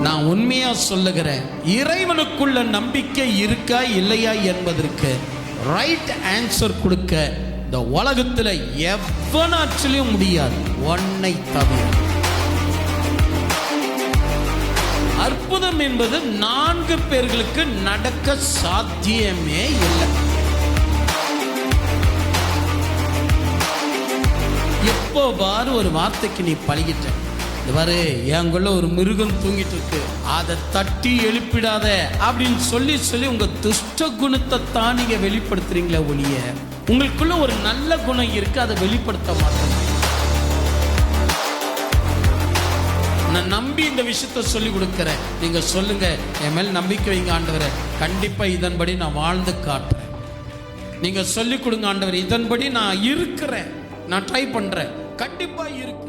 நான் உண்மையா சொல்லுகிறேன் இறைவனுக்குள்ள நம்பிக்கை இருக்கா இல்லையா என்பதற்கு ரைட் ஆன்சர் கொடுக்க இந்த உலகத்துல எவனாற்றிலும் முடியாது ஒன்னை தவிர. அற்புதம் என்பது நான்கு பேர்களுக்கு நடக்க சாத்தியமே இல்லை. எப்போ பாரு ஒரு வார்த்தைக்கு நீ பழகிட்ட பாரு என்குள்ள ஒரு மிருகம் தூங்கிட்டு இருக்கு அதை தட்டி எழுப்பிடாத அப்படின்னு சொல்லி சொல்லி உங்க துஷ்ட குணத்தை தான் நீங்க வெளிப்படுத்துறீங்களே ஒளிய உங்களுக்குள்ள ஒரு நல்ல குணம் இருக்கு அதை வெளிப்படுத்த மாட்டேங்க நான் நம்பி இந்த விஷயத்த சொல்லி கொடுக்குறேன். நீங்க சொல்லுங்க என் மேல் நம்பிக்கை வைங்க ஆண்டவரே. கண்டிப்பா இதன்படி நான் வாழ்ந்து காட்டுறேன். நீங்க சொல்லி கொடுங்க ஆண்டவர் இதன்படி நான் இருக்கிறேன். நான் ட்ரை பண்றேன். கண்டிப்பா இருக்கு.